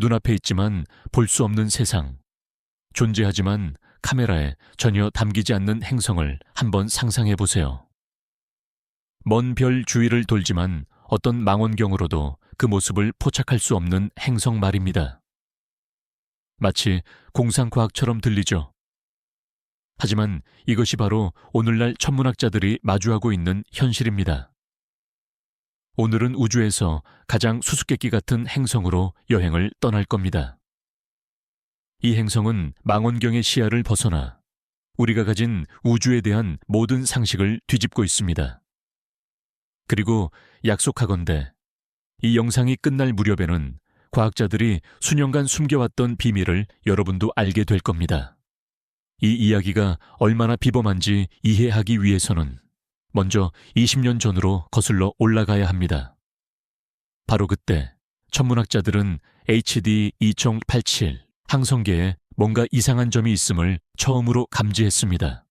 눈앞에 있지만 볼 수 없는 세상. 존재하지만 카메라에 전혀 담기지 않는 행성을 한번 상상해 보세요. 먼 별 주위를 돌지만 어떤 망원경으로도 그 모습을 포착할 수 없는 행성 말입니다. 마치 공상과학처럼 들리죠. 하지만 이것이 바로 오늘날 천문학자들이 마주하고 있는 현실입니다. 오늘은 우주에서 가장 수수께끼 같은 행성으로 여행을 떠날 겁니다. 이 행성은 망원경의 시야를 벗어나 우리가 가진 우주에 대한 모든 상식을 뒤집고 있습니다. 그리고 약속하건대 이 영상이 끝날 무렵에는 과학자들이 수년간 숨겨왔던 비밀을 여러분도 알게 될 겁니다. 이 이야기가 얼마나 비범한지 이해하기 위해서는 먼저 20년 전으로 거슬러 올라가야 합니다. 바로 그때 천문학자들은 HD 2087 항성계에 뭔가 이상한 점이 있음을 처음으로 감지했습니다.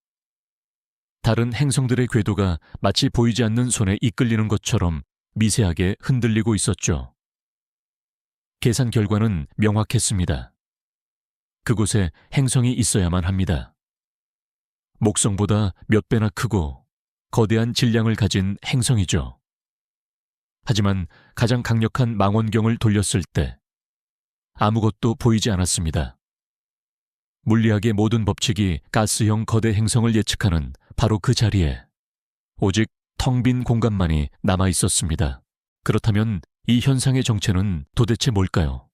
다른 행성들의 궤도가 마치 보이지 않는 손에 이끌리는 것처럼 미세하게 흔들리고 있었죠. 계산 결과는 명확했습니다. 그곳에 행성이 있어야만 합니다. 목성보다 몇 배나 크고 거대한 질량을 가진 행성이죠. 하지만 가장 강력한 망원경을 돌렸을 때 아무것도 보이지 않았습니다. 물리학의 모든 법칙이 가스형 거대 행성을 예측하는 바로 그 자리에 오직 텅 빈 공간만이 남아 있었습니다. 그렇다면 이 현상의 정체는 도대체 뭘까요?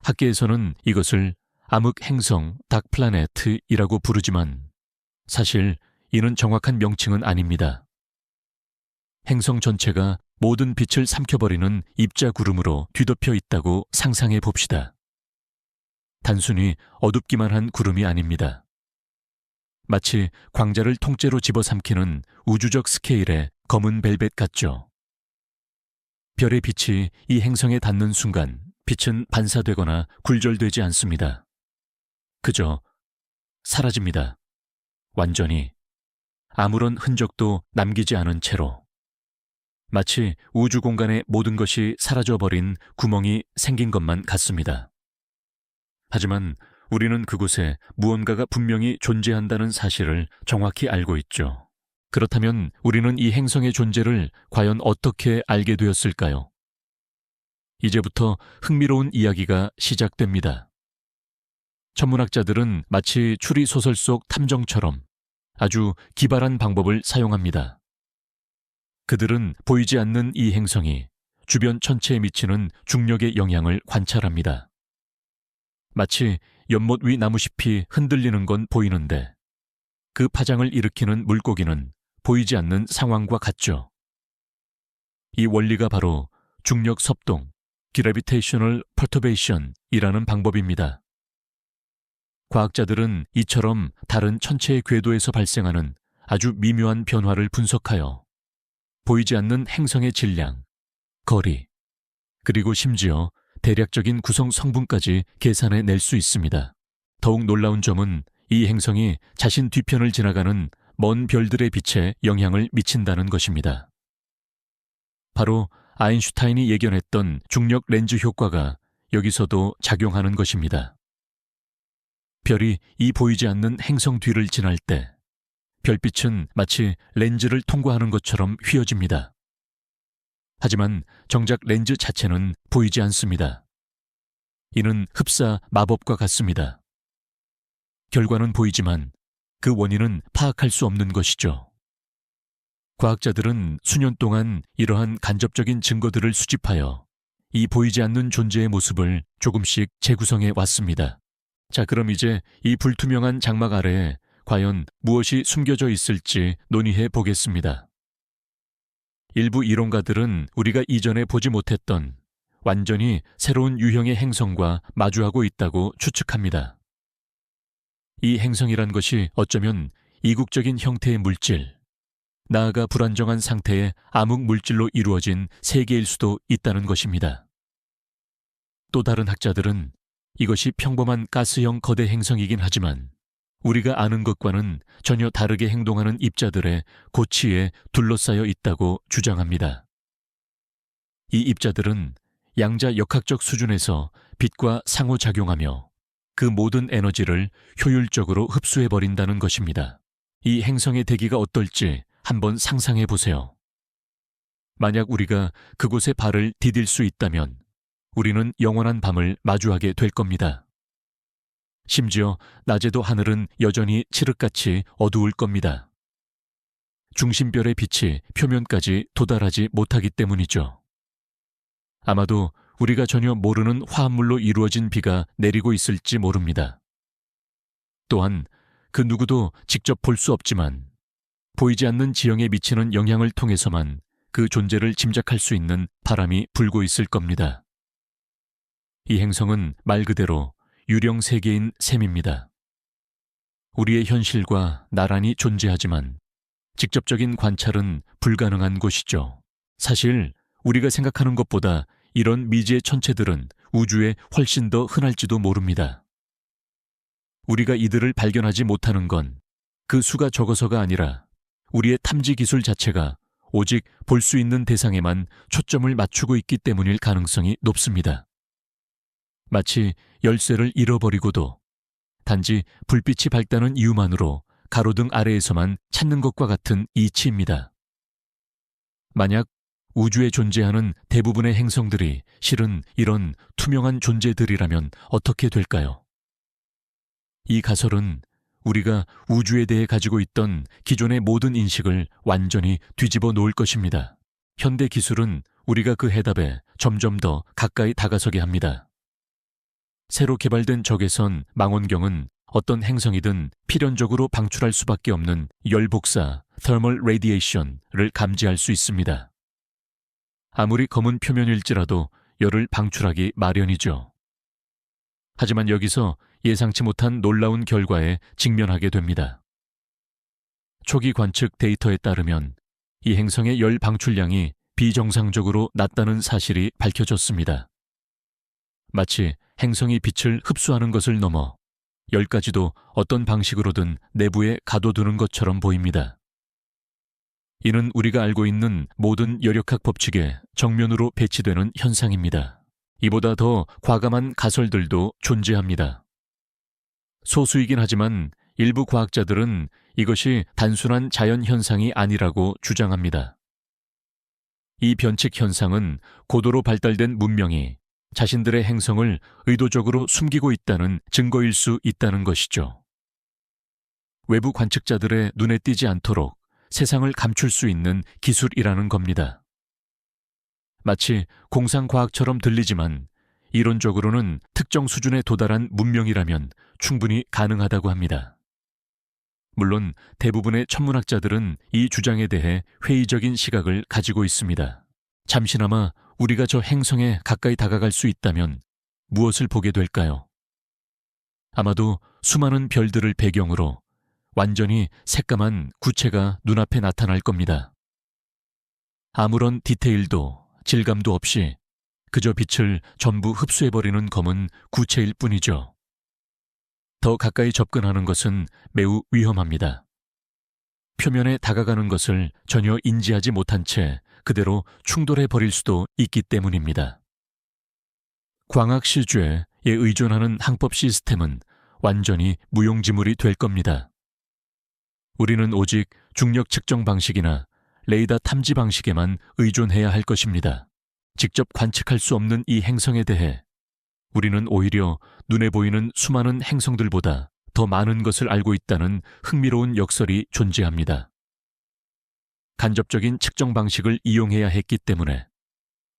학계에서는 이것을 암흑 행성 닥플라네트이라고 부르지만 사실 이는 정확한 명칭은 아닙니다. 행성 전체가 모든 빛을 삼켜버리는 입자 구름으로 뒤덮여 있다고 상상해 봅시다. 단순히 어둡기만 한 구름이 아닙니다. 마치 광자를 통째로 집어삼키는 우주적 스케일의 검은 벨벳 같죠. 별의 빛이 이 행성에 닿는 순간 빛은 반사되거나 굴절되지 않습니다. 그저 사라집니다. 완전히 아무런 흔적도 남기지 않은 채로 마치 우주 공간의 모든 것이 사라져버린 구멍이 생긴 것만 같습니다. 하지만 우리는 그곳에 무언가가 분명히 존재한다는 사실을 정확히 알고 있죠. 그렇다면 우리는 이 행성의 존재를 과연 어떻게 알게 되었을까요? 이제부터 흥미로운 이야기가 시작됩니다. 천문학자들은 마치 추리 소설 속 탐정처럼 아주 기발한 방법을 사용합니다. 그들은 보이지 않는 이 행성이 주변 천체에 미치는 중력의 영향을 관찰합니다. 마치 연못 위 나무잎이 흔들리는 건 보이는데 그 파장을 일으키는 물고기는 보이지 않는 상황과 같죠. 이 원리가 바로 중력 섭동, gravitational perturbation이라는 방법입니다. 과학자들은 이처럼 다른 천체의 궤도에서 발생하는 아주 미묘한 변화를 분석하여 보이지 않는 행성의 질량, 거리, 그리고 심지어 대략적인 구성 성분까지 계산해 낼 수 있습니다. 더욱 놀라운 점은 이 행성이 자신 뒤편을 지나가는 먼 별들의 빛에 영향을 미친다는 것입니다. 바로 아인슈타인이 예견했던 중력 렌즈 효과가 여기서도 작용하는 것입니다. 별이 이 보이지 않는 행성 뒤를 지날 때 별빛은 마치 렌즈를 통과하는 것처럼 휘어집니다. 하지만 정작 렌즈 자체는 보이지 않습니다. 이는 흡사 마법과 같습니다. 결과는 보이지만 그 원인은 파악할 수 없는 것이죠. 과학자들은 수년 동안 이러한 간접적인 증거들을 수집하여 이 보이지 않는 존재의 모습을 조금씩 재구성해 왔습니다. 자, 그럼 이제 이 불투명한 장막 아래에 과연 무엇이 숨겨져 있을지 논의해 보겠습니다. 일부 이론가들은 우리가 이전에 보지 못했던 완전히 새로운 유형의 행성과 마주하고 있다고 추측합니다. 이 행성이란 것이 어쩌면 이국적인 형태의 물질, 나아가 불안정한 상태의 암흑 물질로 이루어진 세계일 수도 있다는 것입니다. 또 다른 학자들은 이것이 평범한 가스형 거대 행성이긴 하지만 우리가 아는 것과는 전혀 다르게 행동하는 입자들의 고치에 둘러싸여 있다고 주장합니다. 이 입자들은 양자 역학적 수준에서 빛과 상호작용하며 그 모든 에너지를 효율적으로 흡수해 버린다는 것입니다. 이 행성의 대기가 어떨지 한번 상상해 보세요. 만약 우리가 그곳에 발을 디딜 수 있다면 우리는 영원한 밤을 마주하게 될 겁니다. 심지어 낮에도 하늘은 여전히 칠흑같이 어두울 겁니다. 중심별의 빛이 표면까지 도달하지 못하기 때문이죠. 아마도 우리가 전혀 모르는 화합물로 이루어진 비가 내리고 있을지 모릅니다. 또한 그 누구도 직접 볼 수 없지만 보이지 않는 지형에 미치는 영향을 통해서만 그 존재를 짐작할 수 있는 바람이 불고 있을 겁니다. 이 행성은 말 그대로 유령 세계인 셈입니다. 우리의 현실과 나란히 존재하지만 직접적인 관찰은 불가능한 곳이죠. 사실 우리가 생각하는 것보다 이런 미지의 천체들은 우주에 훨씬 더 흔할지도 모릅니다. 우리가 이들을 발견하지 못하는 건 그 수가 적어서가 아니라 우리의 탐지 기술 자체가 오직 볼 수 있는 대상에만 초점을 맞추고 있기 때문일 가능성이 높습니다. 마치 열쇠를 잃어버리고도 단지 불빛이 밝다는 이유만으로 가로등 아래에서만 찾는 것과 같은 이치입니다. 만약 우주에 존재하는 대부분의 행성들이 실은 이런 투명한 존재들이라면 어떻게 될까요? 이 가설은 우리가 우주에 대해 가지고 있던 기존의 모든 인식을 완전히 뒤집어 놓을 것입니다. 현대 기술은 우리가 그 해답에 점점 더 가까이 다가서게 합니다. 새로 개발된 적외선 망원경은 어떤 행성이든 필연적으로 방출할 수밖에 없는 열복사 (thermal radiation을 감지할 수 있습니다. 아무리 검은 표면일지라도 열을 방출하기 마련이죠. 하지만 여기서 예상치 못한 놀라운 결과에 직면하게 됩니다. 초기 관측 데이터에 따르면 이 행성의 열 방출량이 비정상적으로 낮다는 사실이 밝혀졌습니다. 마치 행성이 빛을 흡수하는 것을 넘어 열까지도 어떤 방식으로든 내부에 가둬두는 것처럼 보입니다. 이는 우리가 알고 있는 모든 열역학 법칙에 정면으로 배치되는 현상입니다. 이보다 더 과감한 가설들도 존재합니다. 소수이긴 하지만 일부 과학자들은 이것이 단순한 자연 현상이 아니라고 주장합니다. 이 변칙 현상은 고도로 발달된 문명이 자신들의 행성을 의도적으로 숨기고 있다는 증거일 수 있다는 것이죠. 외부 관측자들의 눈에 띄지 않도록 세상을 감출 수 있는 기술이라는 겁니다. 마치 공상과학처럼 들리지만 이론적으로는 특정 수준에 도달한 문명이라면 충분히 가능하다고 합니다. 물론 대부분의 천문학자들은 이 주장에 대해 회의적인 시각을 가지고 있습니다. 잠시나마 우리가 저 행성에 가까이 다가갈 수 있다면 무엇을 보게 될까요? 아마도 수많은 별들을 배경으로 완전히 새까만 구체가 눈앞에 나타날 겁니다. 아무런 디테일도 질감도 없이 그저 빛을 전부 흡수해버리는 검은 구체일 뿐이죠. 더 가까이 접근하는 것은 매우 위험합니다. 표면에 다가가는 것을 전혀 인지하지 못한 채 그대로 충돌해 버릴 수도 있기 때문입니다. 광학 실주에 의존하는 항법 시스템은 완전히 무용지물이 될 겁니다. 우리는 오직 중력 측정 방식이나 레이더 탐지 방식에만 의존해야 할 것입니다. 직접 관측할 수 없는 이 행성에 대해 우리는 오히려 눈에 보이는 수많은 행성들보다 더 많은 것을 알고 있다는 흥미로운 역설이 존재합니다. 간접적인 측정 방식을 이용해야 했기 때문에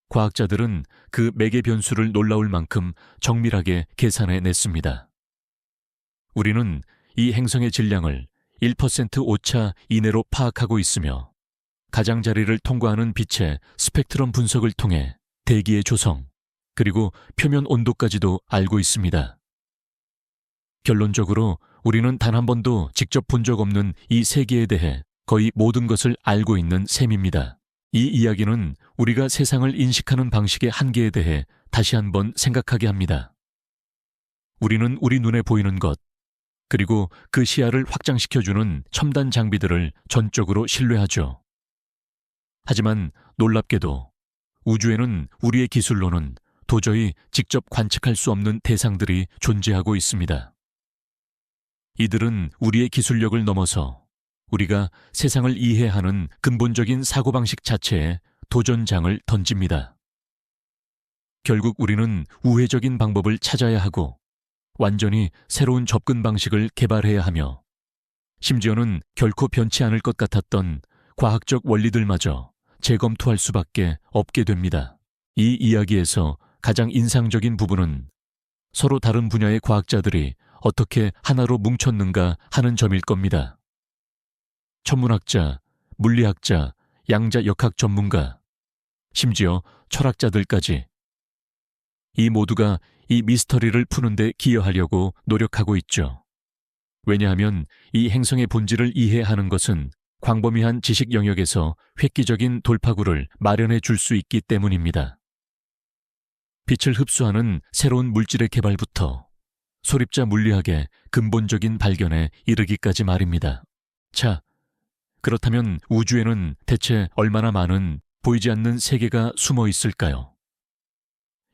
과학자들은 그 매개 변수를 놀라울 만큼 정밀하게 계산해 냈습니다. 우리는 이 행성의 질량을 1% 오차 이내로 파악하고 있으며 가장자리를 통과하는 빛의 스펙트럼 분석을 통해 대기의 조성, 그리고 표면 온도까지도 알고 있습니다. 결론적으로 우리는 단 한 번도 직접 본 적 없는 이 세계에 대해 거의 모든 것을 알고 있는 셈입니다. 이 이야기는 우리가 세상을 인식하는 방식의 한계에 대해 다시 한번 생각하게 합니다. 우리는 우리 눈에 보이는 것, 그리고 그 시야를 확장시켜주는 첨단 장비들을 전적으로 신뢰하죠. 하지만 놀랍게도 우주에는 우리의 기술로는 도저히 직접 관측할 수 없는 대상들이 존재하고 있습니다. 이들은 우리의 기술력을 넘어서 우리가 세상을 이해하는 근본적인 사고방식 자체에 도전장을 던집니다. 결국 우리는 우회적인 방법을 찾아야 하고 완전히 새로운 접근 방식을 개발해야 하며 심지어는 결코 변치 않을 것 같았던 과학적 원리들마저 재검토할 수밖에 없게 됩니다. 이 이야기에서 가장 인상적인 부분은 서로 다른 분야의 과학자들이 어떻게 하나로 뭉쳤는가 하는 점일 겁니다. 천문학자, 물리학자, 양자 역학 전문가, 심지어 철학자들까지 이 모두가 이 미스터리를 푸는데 기여하려고 노력하고 있죠. 왜냐하면 이 행성의 본질을 이해하는 것은 광범위한 지식 영역에서 획기적인 돌파구를 마련해 줄 수 있기 때문입니다. 빛을 흡수하는 새로운 물질의 개발부터 소립자 물리학의 근본적인 발견에 이르기까지 말입니다. 자, 그렇다면 우주에는 대체 얼마나 많은 보이지 않는 세계가 숨어 있을까요?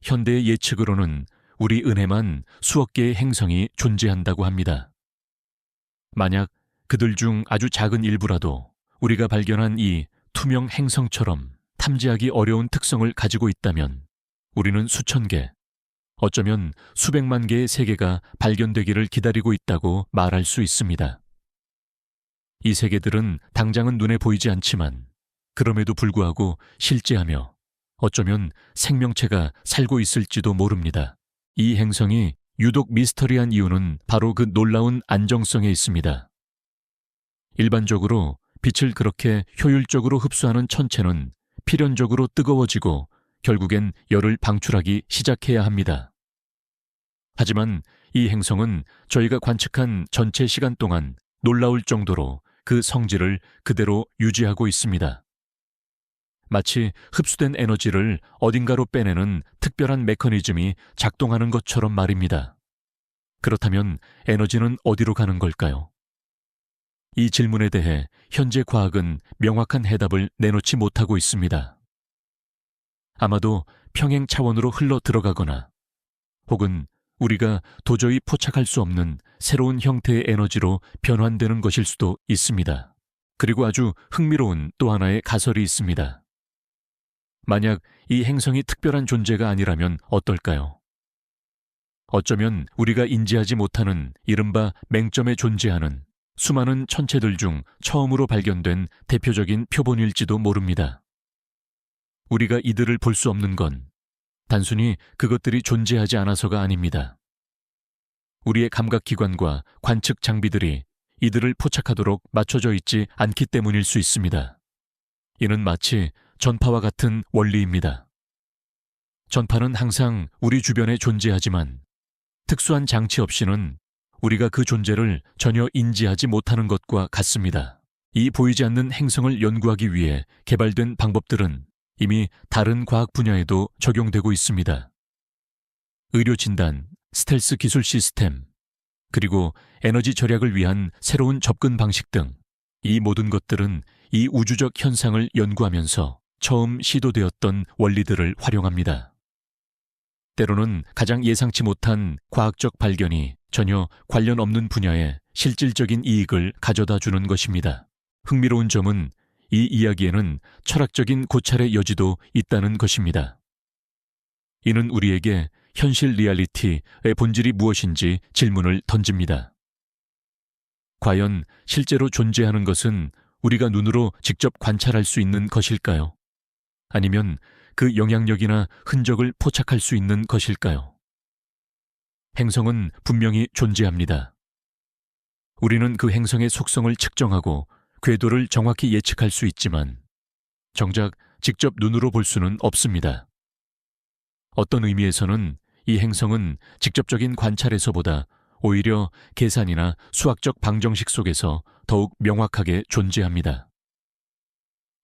현대의 예측으로는 우리 은혜만 수억 개의 행성이 존재한다고 합니다. 만약 그들 중 아주 작은 일부라도 우리가 발견한 이 투명 행성처럼 탐지하기 어려운 특성을 가지고 있다면 우리는 수천 개, 어쩌면 수백만 개의 세계가 발견되기를 기다리고 있다고 말할 수 있습니다. 이 세계들은 당장은 눈에 보이지 않지만 그럼에도 불구하고 실제하며 어쩌면 생명체가 살고 있을지도 모릅니다. 이 행성이 유독 미스터리한 이유는 바로 그 놀라운 안정성에 있습니다. 일반적으로 빛을 그렇게 효율적으로 흡수하는 천체는 필연적으로 뜨거워지고 결국엔 열을 방출하기 시작해야 합니다. 하지만 이 행성은 저희가 관측한 전체 시간 동안 놀라울 정도로 그 성질을 그대로 유지하고 있습니다. 마치 흡수된 에너지를 어딘가로 빼내는 특별한 메커니즘이 작동하는 것처럼 말입니다. 그렇다면 에너지는 어디로 가는 걸까요? 이 질문에 대해 현재 과학은 명확한 해답을 내놓지 못하고 있습니다. 아마도 평행 차원으로 흘러 들어가거나 혹은 우리가 도저히 포착할 수 없는 새로운 형태의 에너지로 변환되는 것일 수도 있습니다. 그리고 아주 흥미로운 또 하나의 가설이 있습니다. 만약 이 행성이 특별한 존재가 아니라면 어떨까요? 어쩌면 우리가 인지하지 못하는 이른바 맹점에 존재하는 수많은 천체들 중 처음으로 발견된 대표적인 표본일지도 모릅니다. 우리가 이들을 볼 수 없는 건 단순히 그것들이 존재하지 않아서가 아닙니다. 우리의 감각기관과 관측 장비들이 이들을 포착하도록 맞춰져 있지 않기 때문일 수 있습니다. 이는 마치 전파와 같은 원리입니다. 전파는 항상 우리 주변에 존재하지만 특수한 장치 없이는 우리가 그 존재를 전혀 인지하지 못하는 것과 같습니다. 이 보이지 않는 행성을 연구하기 위해 개발된 방법들은 이미 다른 과학 분야에도 적용되고 있습니다. 의료 진단, 스텔스 기술 시스템, 그리고 에너지 절약을 위한 새로운 접근 방식 등 이 모든 것들은 이 우주적 현상을 연구하면서 처음 시도되었던 원리들을 활용합니다. 때로는 가장 예상치 못한 과학적 발견이 전혀 관련 없는 분야에 실질적인 이익을 가져다 주는 것입니다. 흥미로운 점은 이 이야기에는 철학적인 고찰의 여지도 있다는 것입니다. 이는 우리에게 현실 리얼리티의 본질이 무엇인지 질문을 던집니다. 과연 실제로 존재하는 것은 우리가 눈으로 직접 관찰할 수 있는 것일까요? 아니면 그 영향력이나 흔적을 포착할 수 있는 것일까요? 행성은 분명히 존재합니다. 우리는 그 행성의 속성을 측정하고 궤도를 정확히 예측할 수 있지만 정작 직접 눈으로 볼 수는 없습니다. 어떤 의미에서는 이 행성은 직접적인 관찰에서보다 오히려 계산이나 수학적 방정식 속에서 더욱 명확하게 존재합니다.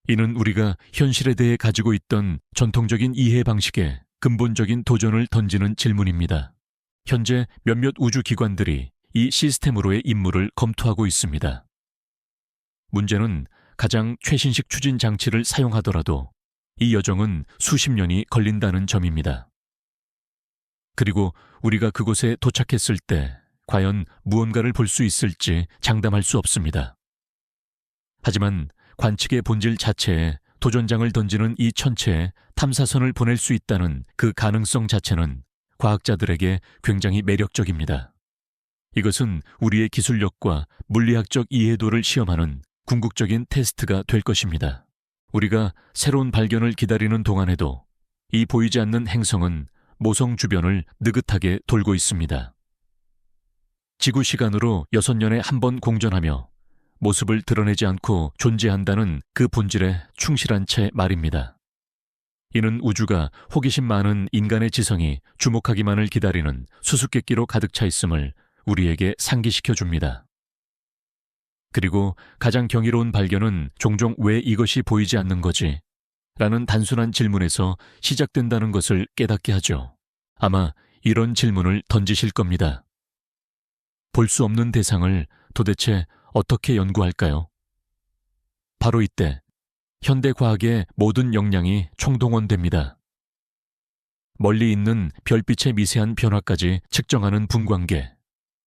이는 우리가 현실에 대해 가지고 있던 전통적인 이해 방식에 근본적인 도전을 던지는 질문입니다. 현재 몇몇 우주 기관들이 이 시스템으로의 임무를 검토하고 있습니다. 문제는 가장 최신식 추진 장치를 사용하더라도 이 여정은 수십 년이 걸린다는 점입니다. 그리고 우리가 그곳에 도착했을 때 과연 무언가를 볼 수 있을지 장담할 수 없습니다. 하지만 관측의 본질 자체에 도전장을 던지는 이 천체에 탐사선을 보낼 수 있다는 그 가능성 자체는 과학자들에게 굉장히 매력적입니다. 이것은 우리의 기술력과 물리학적 이해도를 시험하는 궁극적인 테스트가 될 것입니다. 우리가 새로운 발견을 기다리는 동안에도 이 보이지 않는 행성은 모성 주변을 느긋하게 돌고 있습니다. 지구 시간으로 6년에 한 번 공전하며 모습을 드러내지 않고 존재한다는 그 본질에 충실한 채 말입니다. 이는 우주가 호기심 많은 인간의 지성이 주목하기만을 기다리는 수수께끼로 가득 차 있음을 우리에게 상기시켜 줍니다. 그리고 가장 경이로운 발견은 종종 왜 이것이 보이지 않는 거지? 라는 단순한 질문에서 시작된다는 것을 깨닫게 하죠. 아마 이런 질문을 던지실 겁니다. 볼 수 없는 대상을 도대체 어떻게 연구할까요? 바로 이때 현대 과학의 모든 역량이 총동원됩니다. 멀리 있는 별빛의 미세한 변화까지 측정하는 분광계,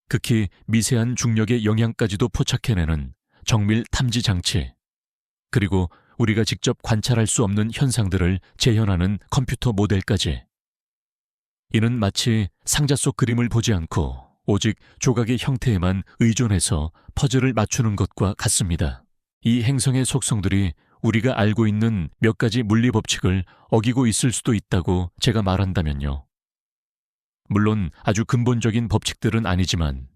극히 미세한 중력의 영향까지도 포착해내는 정밀 탐지 장치, 그리고 우리가 직접 관찰할 수 없는 현상들을 재현하는 컴퓨터 모델까지. 이는 마치 상자 속 그림을 보지 않고 오직 조각의 형태에만 의존해서 퍼즐을 맞추는 것과 같습니다. 이 행성의 속성들이 우리가 알고 있는 몇 가지 물리 법칙을 어기고 있을 수도 있다고 제가 말한다면요. 물론 아주 근본적인 법칙들은 아니지만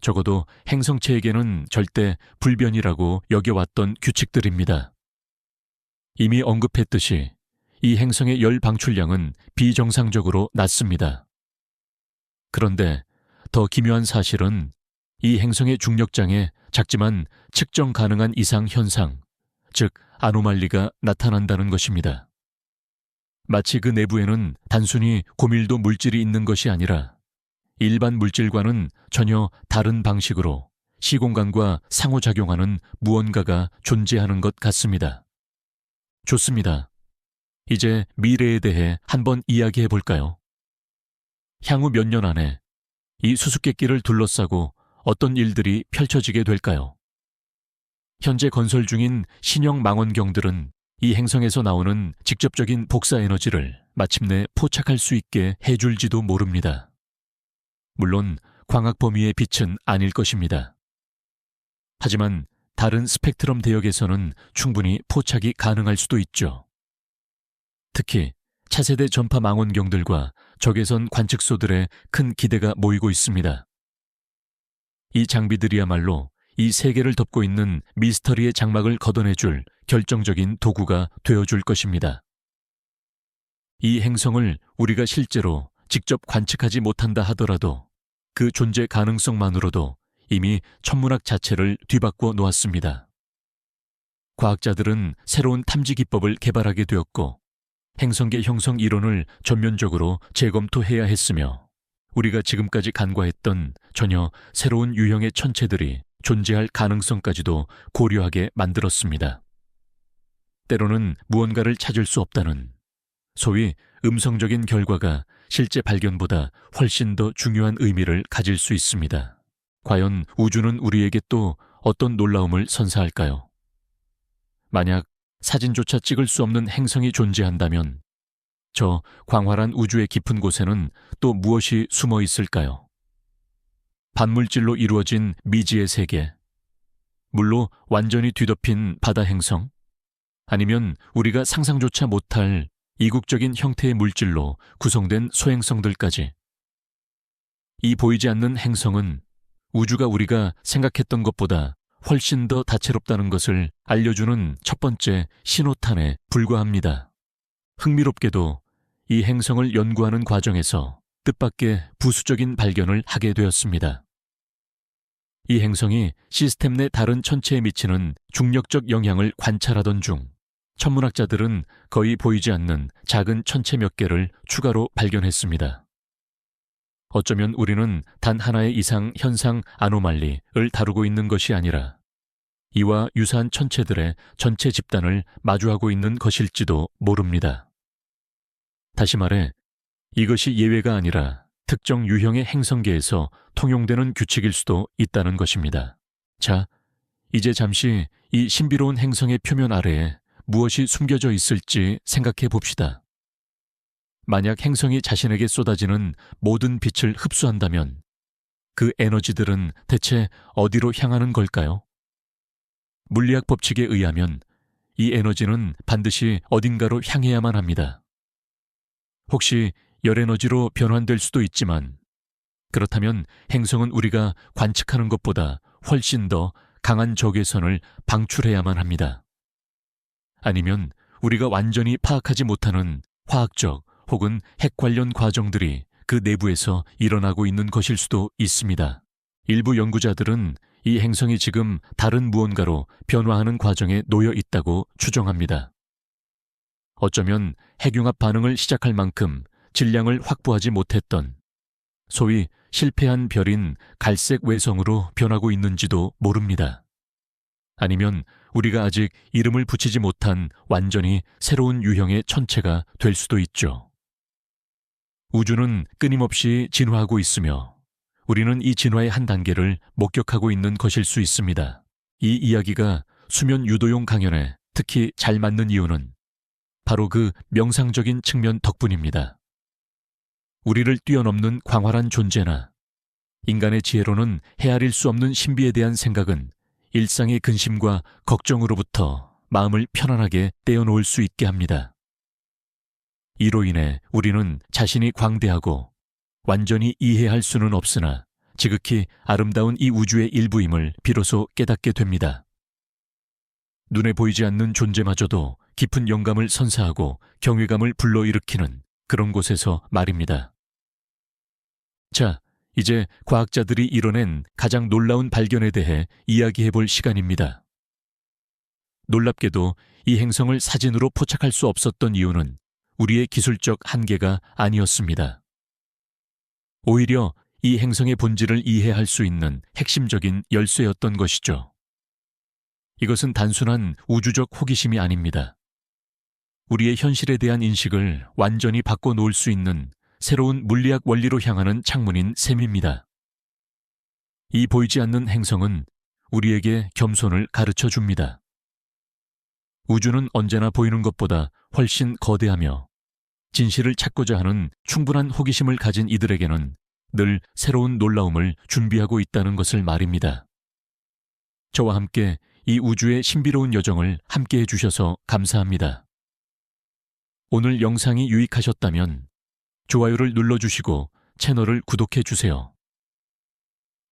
적어도 행성체에게는 절대 불변이라고 여겨왔던 규칙들입니다. 이미 언급했듯이 이 행성의 열 방출량은 비정상적으로 낮습니다. 그런데 더 기묘한 사실은 이 행성의 중력장에 작지만 측정 가능한 이상 현상, 즉 아노말리가 나타난다는 것입니다. 마치 그 내부에는 단순히 고밀도 물질이 있는 것이 아니라 일반 물질과는 전혀 다른 방식으로 시공간과 상호작용하는 무언가가 존재하는 것 같습니다. 좋습니다. 이제 미래에 대해 한번 이야기해 볼까요? 향후 몇 년 안에 이 수수께끼를 둘러싸고 어떤 일들이 펼쳐지게 될까요? 현재 건설 중인 신형 망원경들은 이 행성에서 나오는 직접적인 복사 에너지를 마침내 포착할 수 있게 해줄지도 모릅니다. 물론 광학 범위의 빛은 아닐 것입니다. 하지만 다른 스펙트럼 대역에서는 충분히 포착이 가능할 수도 있죠. 특히 차세대 전파 망원경들과 적외선 관측소들의 큰 기대가 모이고 있습니다. 이 장비들이야말로 이 세계를 덮고 있는 미스터리의 장막을 걷어내줄 결정적인 도구가 되어줄 것입니다. 이 행성을 우리가 실제로 직접 관측하지 못한다 하더라도 그 존재 가능성만으로도 이미 천문학 자체를 뒤바꿔 놓았습니다. 과학자들은 새로운 탐지 기법을 개발하게 되었고 행성계 형성 이론을 전면적으로 재검토해야 했으며 우리가 지금까지 간과했던 전혀 새로운 유형의 천체들이 존재할 가능성까지도 고려하게 만들었습니다. 때로는 무언가를 찾을 수 없다는 소위 음성적인 결과가 실제 발견보다 훨씬 더 중요한 의미를 가질 수 있습니다. 과연 우주는 우리에게 또 어떤 놀라움을 선사할까요? 만약 사진조차 찍을 수 없는 행성이 존재한다면 저 광활한 우주의 깊은 곳에는 또 무엇이 숨어 있을까요? 반물질로 이루어진 미지의 세계, 물로 완전히 뒤덮인 바다 행성, 아니면 우리가 상상조차 못할 이국적인 형태의 물질로 구성된 소행성들까지. 이 보이지 않는 행성은 우주가 우리가 생각했던 것보다 훨씬 더 다채롭다는 것을 알려주는 첫 번째 신호탄에 불과합니다. 흥미롭게도 이 행성을 연구하는 과정에서 뜻밖의 부수적인 발견을 하게 되었습니다. 이 행성이 시스템 내 다른 천체에 미치는 중력적 영향을 관찰하던 중 천문학자들은 거의 보이지 않는 작은 천체 몇 개를 추가로 발견했습니다. 어쩌면 우리는 단 하나의 이상 현상 아노말리를 다루고 있는 것이 아니라 이와 유사한 천체들의 전체 집단을 마주하고 있는 것일지도 모릅니다. 다시 말해, 이것이 예외가 아니라 특정 유형의 행성계에서 통용되는 규칙일 수도 있다는 것입니다. 자, 이제 잠시 이 신비로운 행성의 표면 아래에 무엇이 숨겨져 있을지 생각해 봅시다. 만약 행성이 자신에게 쏟아지는 모든 빛을 흡수한다면 그 에너지들은 대체 어디로 향하는 걸까요? 물리학 법칙에 의하면 이 에너지는 반드시 어딘가로 향해야만 합니다. 혹시 열에너지로 변환될 수도 있지만 그렇다면 행성은 우리가 관측하는 것보다 훨씬 더 강한 적외선을 방출해야만 합니다. 아니면 우리가 완전히 파악하지 못하는 화학적 혹은 핵 관련 과정들이 그 내부에서 일어나고 있는 것일 수도 있습니다. 일부 연구자들은 이 행성이 지금 다른 무언가로 변화하는 과정에 놓여 있다고 추정합니다. 어쩌면 핵융합 반응을 시작할 만큼 질량을 확보하지 못했던 소위 실패한 별인 갈색 외성으로 변하고 있는지도 모릅니다. 아니면 우리가 아직 이름을 붙이지 못한 완전히 새로운 유형의 천체가 될 수도 있죠. 우주는 끊임없이 진화하고 있으며 우리는 이 진화의 한 단계를 목격하고 있는 것일 수 있습니다. 이 이야기가 수면 유도용 강연에 특히 잘 맞는 이유는 바로 그 명상적인 측면 덕분입니다. 우리를 뛰어넘는 광활한 존재나 인간의 지혜로는 헤아릴 수 없는 신비에 대한 생각은 일상의 근심과 걱정으로부터 마음을 편안하게 떼어놓을 수 있게 합니다. 이로 인해 우리는 자신이 광대하고 완전히 이해할 수는 없으나 지극히 아름다운 이 우주의 일부임을 비로소 깨닫게 됩니다. 눈에 보이지 않는 존재마저도 깊은 영감을 선사하고 경외감을 불러일으키는 그런 곳에서 말입니다. 자, 이제 과학자들이 이뤄낸 가장 놀라운 발견에 대해 이야기해 볼 시간입니다. 놀랍게도 이 행성을 사진으로 포착할 수 없었던 이유는 우리의 기술적 한계가 아니었습니다. 오히려 이 행성의 본질을 이해할 수 있는 핵심적인 열쇠였던 것이죠. 이것은 단순한 우주적 호기심이 아닙니다. 우리의 현실에 대한 인식을 완전히 바꿔놓을 수 있는 새로운 물리학 원리로 향하는 창문인 셈입니다. 이 보이지 않는 행성은 우리에게 겸손을 가르쳐 줍니다. 우주는 언제나 보이는 것보다 훨씬 거대하며 진실을 찾고자 하는 충분한 호기심을 가진 이들에게는 늘 새로운 놀라움을 준비하고 있다는 것을 말입니다. 저와 함께 이 우주의 신비로운 여정을 함께 해주셔서 감사합니다. 오늘 영상이 유익하셨다면 좋아요를 눌러주시고 채널을 구독해 주세요.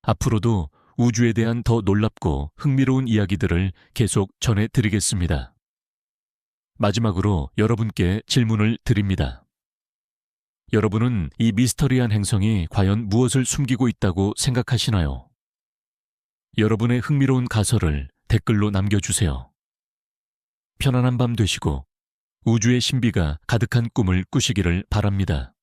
앞으로도 우주에 대한 더 놀랍고 흥미로운 이야기들을 계속 전해드리겠습니다. 마지막으로 여러분께 질문을 드립니다. 여러분은 이 미스터리한 행성이 과연 무엇을 숨기고 있다고 생각하시나요? 여러분의 흥미로운 가설을 댓글로 남겨주세요. 편안한 밤 되시고 우주의 신비가 가득한 꿈을 꾸시기를 바랍니다.